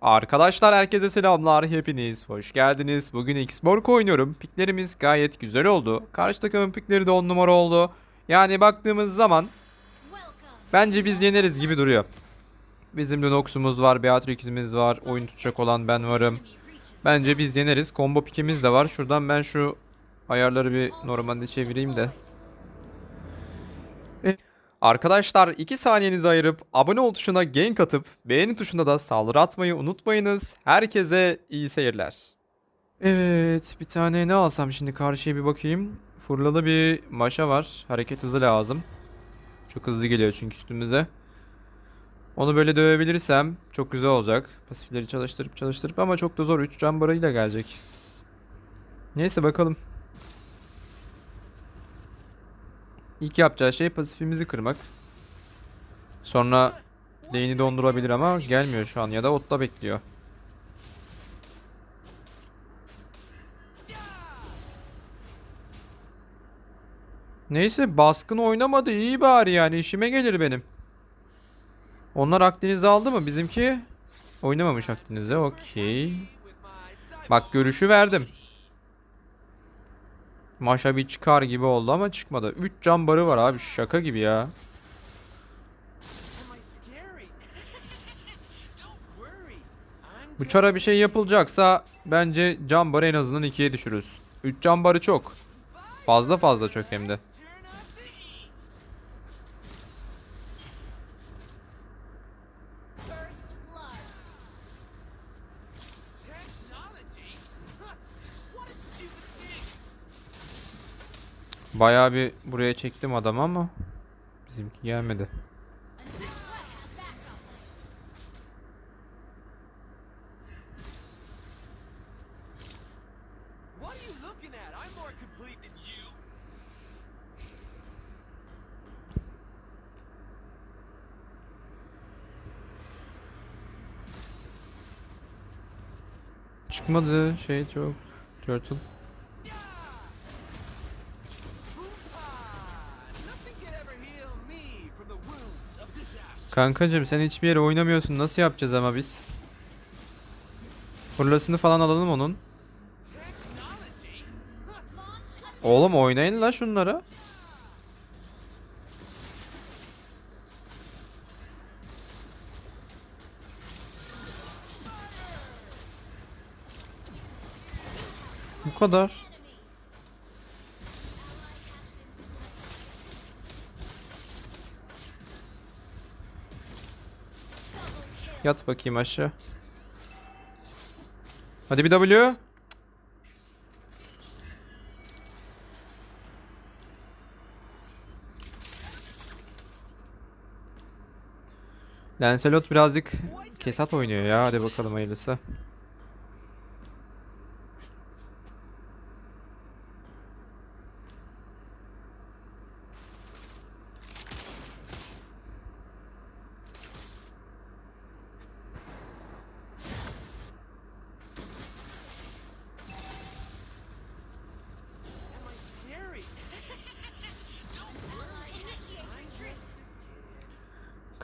Arkadaşlar herkese selamlar. Hepiniz hoş geldiniz. Bugün X-Borg oynuyorum. Piklerimiz gayet güzel oldu. Karşı takımın pikleri de 10 numara oldu. Yani baktığımız zaman bence biz yeneriz gibi duruyor. Bizim Lunox'umuz var, Beatrix'imiz var, oyun tutacak olan ben varım. Bence biz yeneriz. Combo pikimiz de var. Şuradan ben şu ayarları bir normalde çevireyim de. E, Arkadaşlar 2 saniyenizi ayırıp abone ol tuşuna gank atıp beğeni tuşuna da saldırı atmayı unutmayınız. Herkese iyi seyirler. Evet bir tane ne alsam şimdi karşıya bir bakayım. Fırlalı bir maşa var. Hareket hızı lazım. Çok hızlı geliyor çünkü üstümüze. Onu böyle dövebilirsem çok güzel olacak. Pasifleri çalıştırıp çalıştırıp ama çok da zor. 3 can barıyla gelecek. Neyse bakalım. İlk yapacağı şey pasifimizi kırmak. Sonra lane'i dondurabilir ama gelmiyor şu an ya da otta bekliyor. Neyse baskın oynamadı iyi bari yani işime gelir benim. Onlar Akdeniz'i aldı mı? Bizimki oynamamış Akdeniz'e. Okey. Bak görüşü verdim. Maşa bir çıkar gibi oldu ama çıkmadı. 3 can barı var abi şaka gibi ya. Bu çara bir şey yapılacaksa bence can barı en azından 2'ye düşürürüz. 3 can barı çok. Fazla fazla çok hem de. Bayağı bir buraya çektim adamı ama bizimki gelmedi. Çıkmadı şey çok. Turtle. Kankacım sen hiçbir yere oynamıyorsun. Nasıl yapacağız ama biz? Fırlasını falan alalım onun. Oğlum oynayın la şunları. Bu kadar. Yat bakayım aşağı. Hadi bir W. Lancelot birazcık kesat oynuyor ya. Hadi bakalım hayırlısı.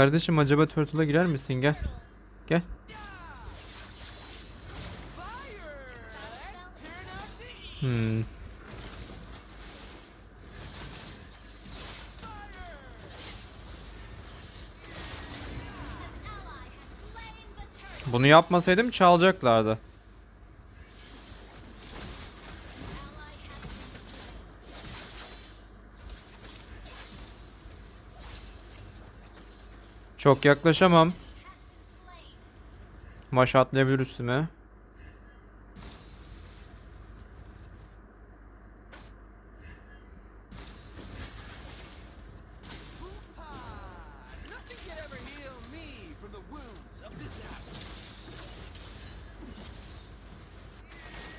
Kardeşim acaba Turtle'a girer misin? Gel. Gel. Hmm. Bunu yapmasaydım çalacaklardı. Çok yaklaşamam. Maş atlayabilir üstüme.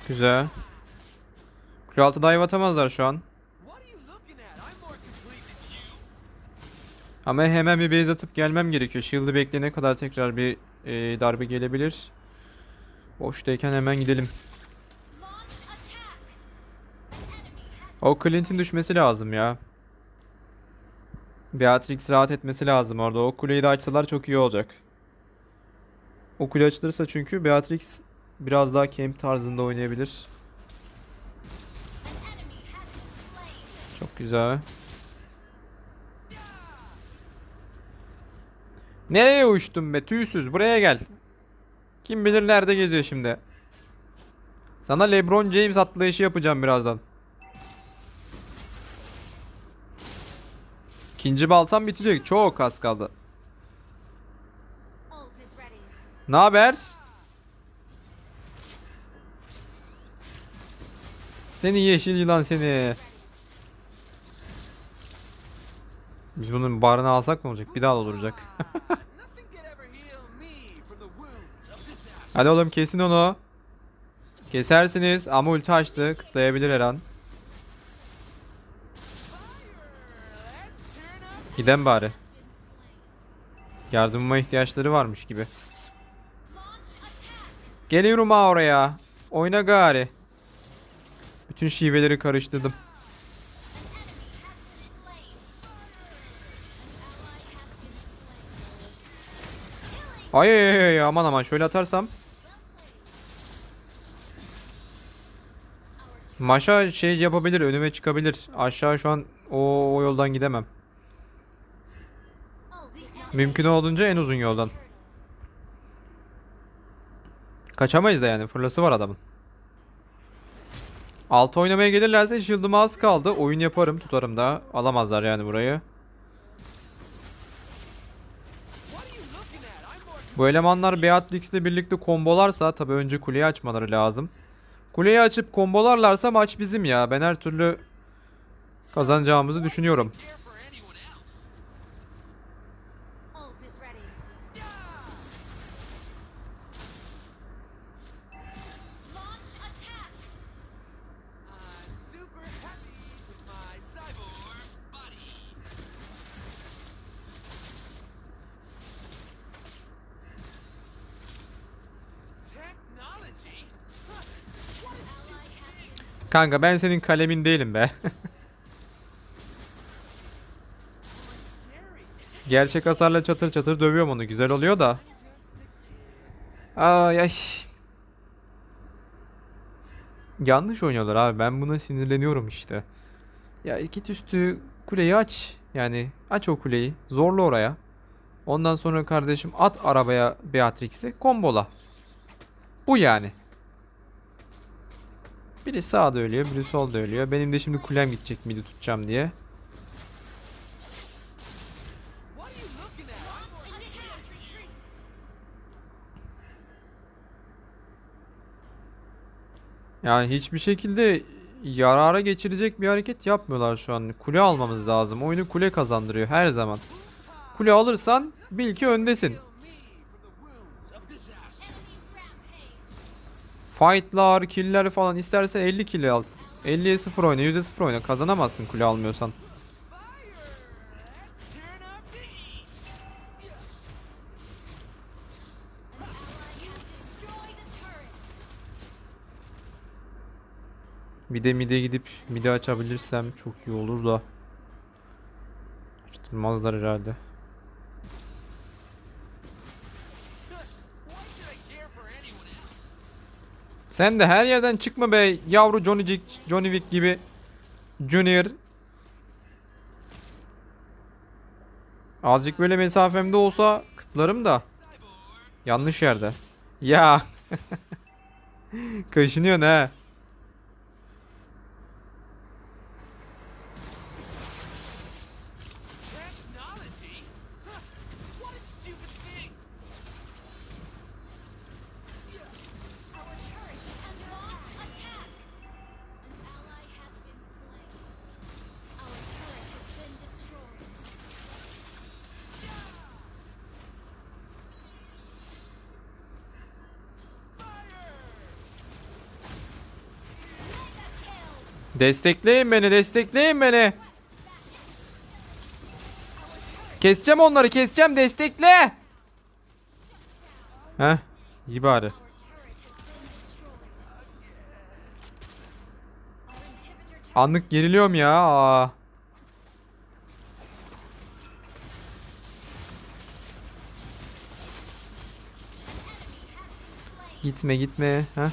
Güzel. Kule altı dive atamazlar şu an. Ama hemen bir base atıp gelmem gerekiyor. Shield'ı bekleyene kadar tekrar bir e, darbe gelebilir. Boştayken hemen gidelim. O Clint'in düşmesi lazım ya. Beatrix rahat etmesi lazım orada. O kuleyi de açsalar çok iyi olacak. O kule açılırsa çünkü Beatrix biraz daha camp tarzında oynayabilir. Çok güzel. Nereye uçtun be tüysüz buraya gel. Kim bilir nerede geziyor şimdi. Sana LeBron James atlayışı yapacağım birazdan. İkinci baltam bitecek. Çok az kaldı. Ne haber? Seni yeşil yılan seni. Biz bunun barını alsak ne olacak? Bir daha disaster. Hadi oğlum kesin onu. Kesersiniz ama ulti açtı. Kıtlayabilir her an. Giden bari. Yardımıma ihtiyaçları varmış gibi. Geliyorum ha oraya. Oyna gari. Bütün şiveleri karıştırdım. Ay ay ay, aman aman şöyle atarsam. Maşa şey yapabilir önüme çıkabilir. Aşağı şu an o, o yoldan gidemem. Mümkün olduğunca en uzun yoldan. Kaçamayız da yani fırlası var adamın. Altı oynamaya gelirlerse shield'ım az kaldı. Oyun yaparım tutarım da. Alamazlar yani burayı. Bu elemanlar Beatrix'le birlikte kombolarsa tabi önce kuleyi açmaları lazım. Kuleyi açıp kombolarlarsa maç bizim ya. Ben her türlü kazanacağımızı düşünüyorum. Kanka ben senin kalemin değilim be. Gerçek hasarla çatır çatır dövüyorum onu. Güzel oluyor da. Ay ay. Yanlış oynuyorlar abi. Ben buna sinirleniyorum işte. Ya git üstü kuleyi aç. Yani aç o kuleyi. Zorla oraya. Ondan sonra kardeşim at arabaya Beatrix'i kombola. Bu yani. Biri sağda ölüyor, biri solda ölüyor. Benim de şimdi kulem gidecek midi tutacağım diye. Yani hiçbir şekilde yarara geçirecek bir hareket yapmıyorlar şu an. Kule almamız lazım. Oyunu kule kazandırıyor her zaman. Kule alırsan bil ki öndesin. Fight'lar, kill'ler falan istersen 50 kill al. 50'ye 0 oyna, 100'e 0 oyna. Kazanamazsın kule almıyorsan. Bir de mid'e gidip mid'i açabilirsem çok iyi olur da. Açtırmazlar herhalde. Sen de her yerden çıkma be yavru Johnny Wick, Johnny Wick gibi. Junior. Azıcık böyle mesafemde olsa kıtlarım da. Yanlış yerde. Ya. Kaşınıyorsun ha. Destekleyin beni, destekleyin beni. Keseceğim onları, keseceğim. Destekle. Heh, iyi bari. Anlık geriliyorum ya. Aa. Gitme gitme. Ha?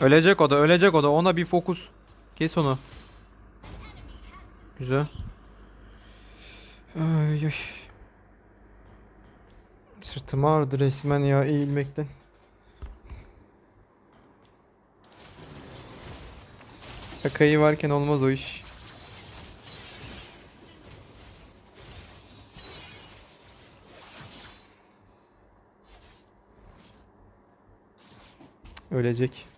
Ölecek o da ölecek o da. Ona bir fokus. Kes onu. Güzel. Ay, ay. Sırtım ağrıdı resmen ya eğilmekten. Şakayı varken olmaz o iş. Ölecek.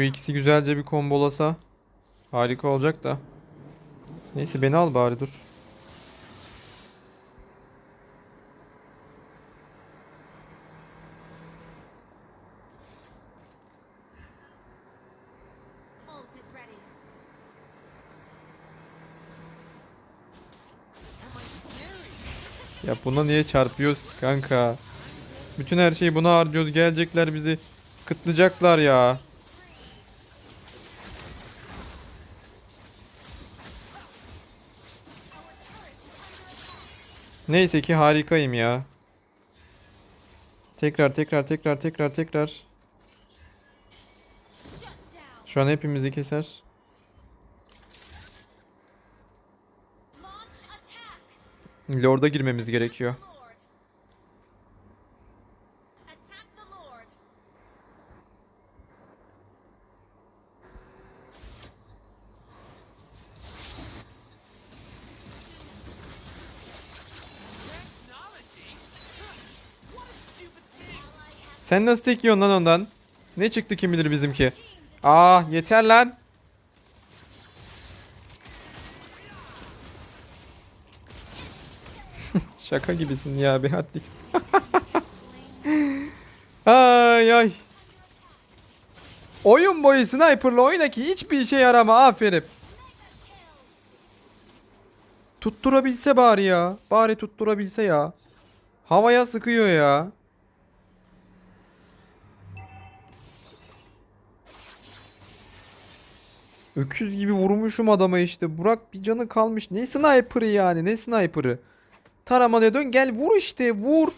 Şu ikisi güzelce bir kombolasa harika olacak da. Neyse beni al bari dur. Ya buna niye çarpıyoruz ki kanka? Bütün her şeyi buna harcıyoruz. Gelecekler bizi kıtlayacaklar ya. Neyse ki harikayım ya. Tekrar tekrar tekrar tekrar tekrar. Şu an hepimizi keser. Lord'a girmemiz gerekiyor. Sen nasıl tek lan ondan? Ne çıktı kim bilir bizimki? Aa yeter lan. Şaka gibisin ya Beatrix. ay ay. Oyun boyu sniper'la oyna ki hiçbir işe yarama aferin. Tutturabilse bari ya. Bari tutturabilse ya. Havaya sıkıyor ya. Öküz gibi vurmuşum adama işte. Burak bir canı kalmış. Ne sniper'ı yani? Ne sniper'ı? Taramaya dön gel vur işte vur.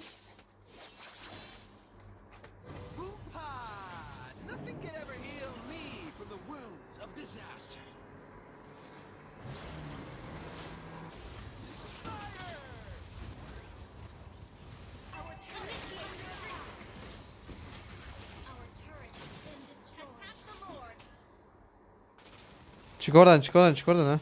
Çık oradan çık oradan çık oradan ha.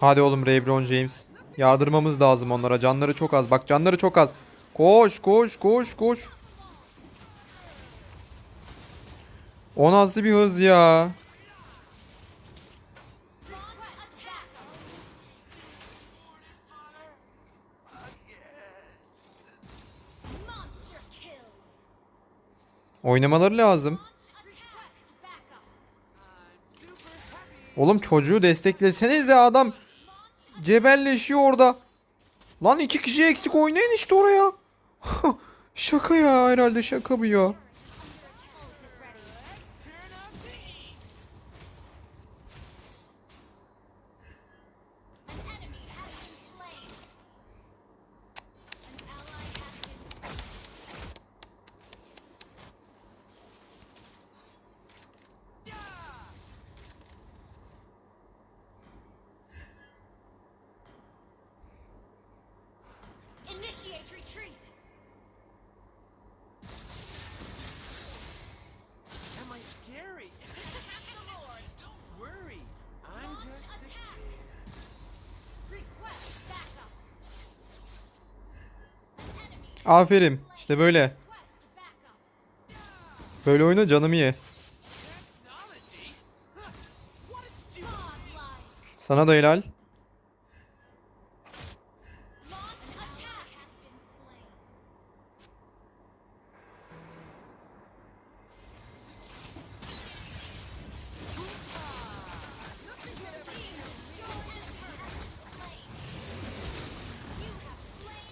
Hadi oğlum LeBron James. Yardırmamız lazım onlara. Canları çok az. Bak canları çok az. Koş koş koş koş. O nasıl bir hız ya? Oynamaları lazım. Oğlum çocuğu desteklesenize adam cebelleşiyor orada. Lan iki kişi eksik oynayın işte oraya. şaka ya herhalde şaka bu ya. Aferin. İşte böyle. Böyle oyna canımı ye. Sana da helal.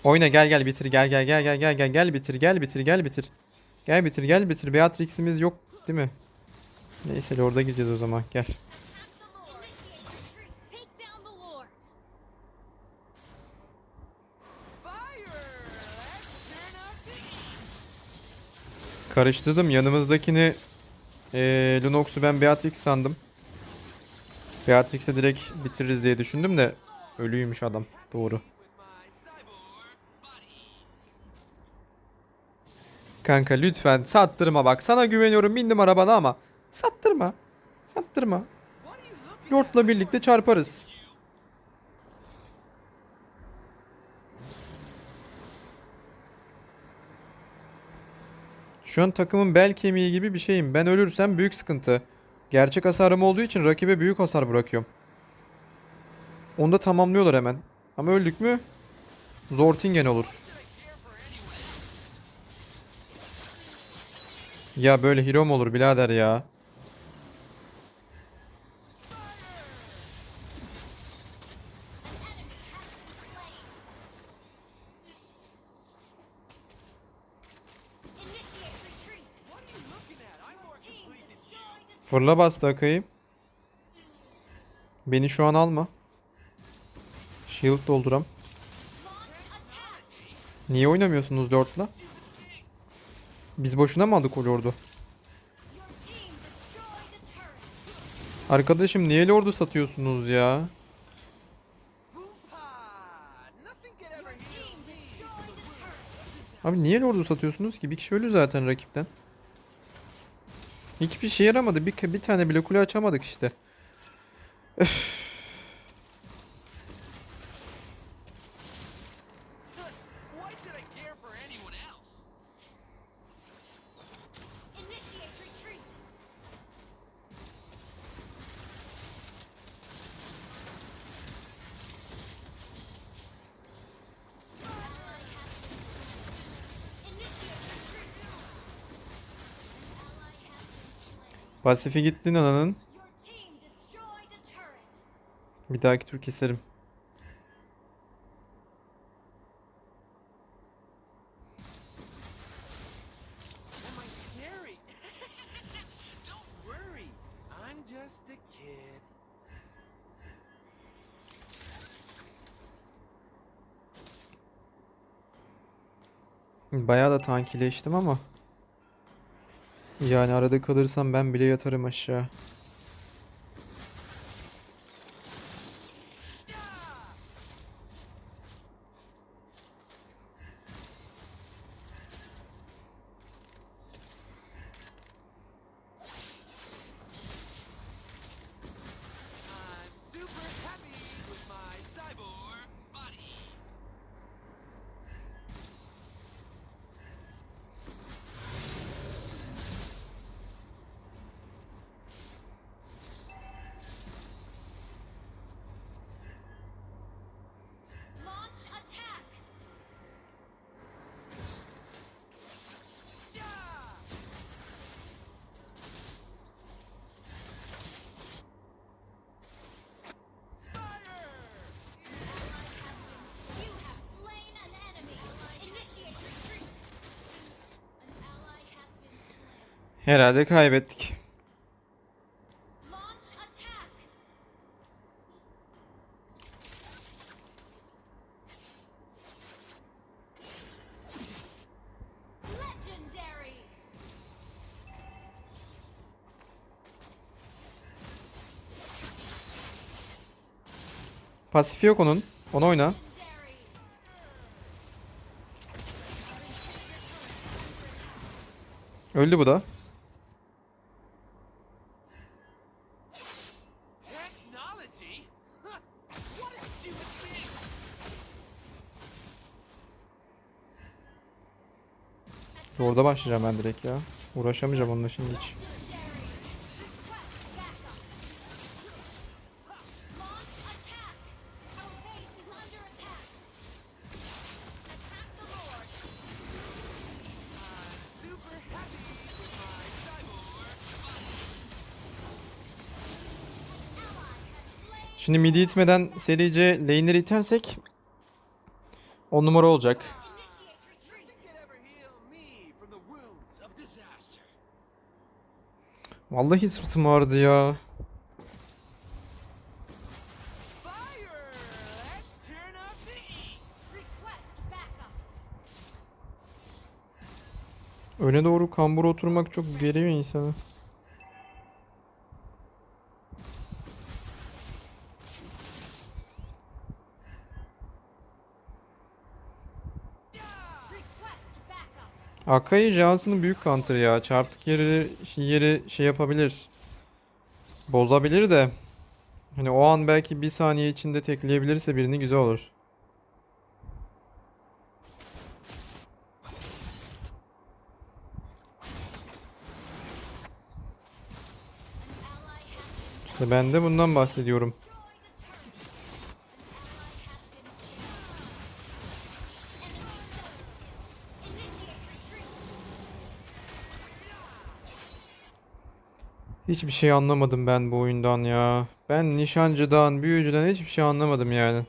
Oyna gel gel bitir gel gel gel gel gel gel gel bitir gel bitir gel bitir. Gel bitir gel bitir. Beatrix'imiz yok değil mi? Neyse orada gideceğiz o zaman gel. Karıştırdım yanımızdakini eee Lunox'u ben Beatrix sandım. Beatrix'e direkt bitiririz diye düşündüm de ölüymüş adam. Doğru. Kanka lütfen sattırma bak. Sana güveniyorum bindim arabana ama sattırma. Sattırma. Lord'la birlikte çarparız. Şu an takımın bel kemiği gibi bir şeyim. Ben ölürsem büyük sıkıntı. Gerçek hasarım olduğu için rakibe büyük hasar bırakıyorum. Onu da tamamlıyorlar hemen. Ama öldük mü Zortingen olur. Ya böyle hero mu olur birader ya? Fırla bastı Akay'ı. Beni şu an alma. Shield dolduram. Niye oynamıyorsunuz Lord'la? Biz boşuna mı aldık o Lord'u? Arkadaşım niye Lord'u satıyorsunuz ya? Abi niye Lord'u satıyorsunuz ki? Bir kişi ölü zaten rakipten. Hiçbir şey yaramadı. Bir, bir tane bile kule açamadık işte. Why Pasifi gittin ananın. Your team destroyed a turret. Bir dahaki tur keserim. Bayağı da tankileştim ama. Yani arada kalırsam ben bile yatarım aşağı. Herhalde kaybettik. Pasifi yok onun. Onu oyna. Öldü bu da. Orada başlayacağım ben direkt ya. Uğraşamayacağım onunla şimdi hiç. Şimdi midi itmeden serice lane'leri itersek 10 numara olacak. Vallahi sırtım ağrıdı ya. Öne doğru kambura oturmak çok geriyor insanı. Akai Johnson'ın büyük counter ya. Çarptık yeri, yeri şey yapabilir. Bozabilir de. Hani o an belki bir saniye içinde tekleyebilirse birini güzel olur. İşte ben de bundan bahsediyorum. Hiçbir şey anlamadım ben bu oyundan ya. Ben nişancıdan, büyücüden hiçbir şey anlamadım yani.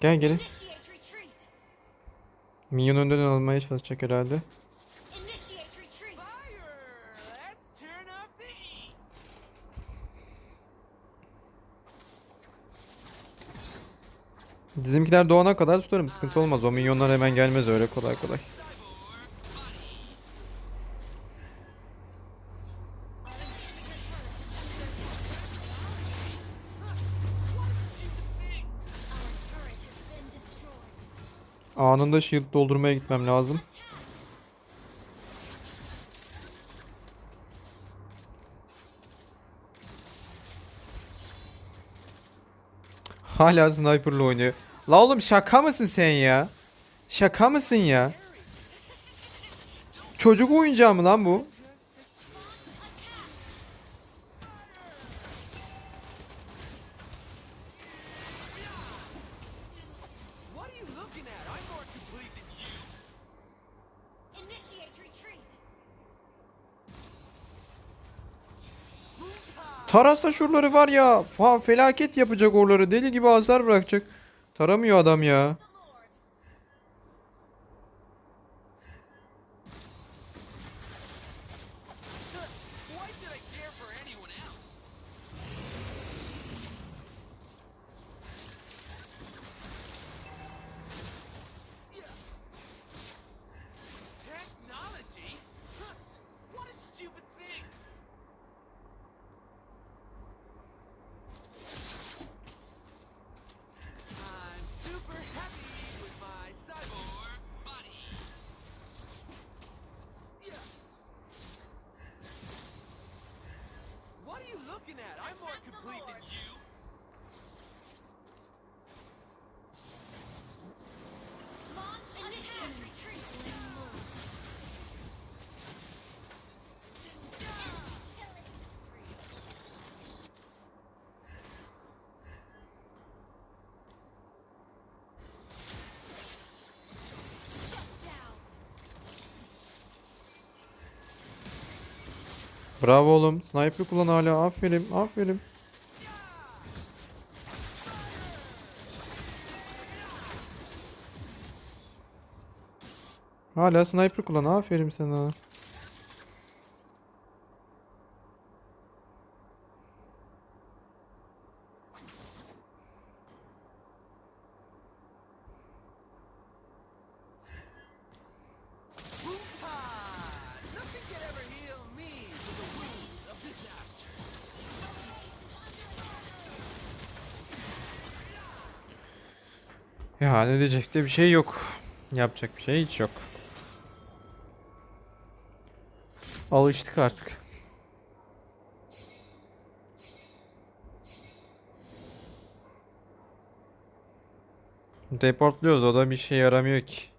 Gel retreat. Minyon önden almaya çalışacak herhalde. Bizimkiler doğana kadar tutarım. Sıkıntı olmaz. O minyonlar hemen gelmez öyle kolay kolay. Anında shield doldurmaya gitmem lazım. Hala sniper'la oynuyor. La oğlum şaka mısın sen ya? Şaka mısın ya? Çocuk oyuncağı mı lan bu? Tarasa şuraları var ya. Fa felaket yapacak oraları. Deli gibi hasar bırakacak. Taramıyor adam ya. Bravo oğlum. Sniper kullan hala. Aferin. Aferin. Hala sniper kullan. Aferin sana. Ya ne diyecek de bir şey yok. Yapacak bir şey hiç yok. Alıştık artık. Deportluyoruz o da bir şey yaramıyor ki.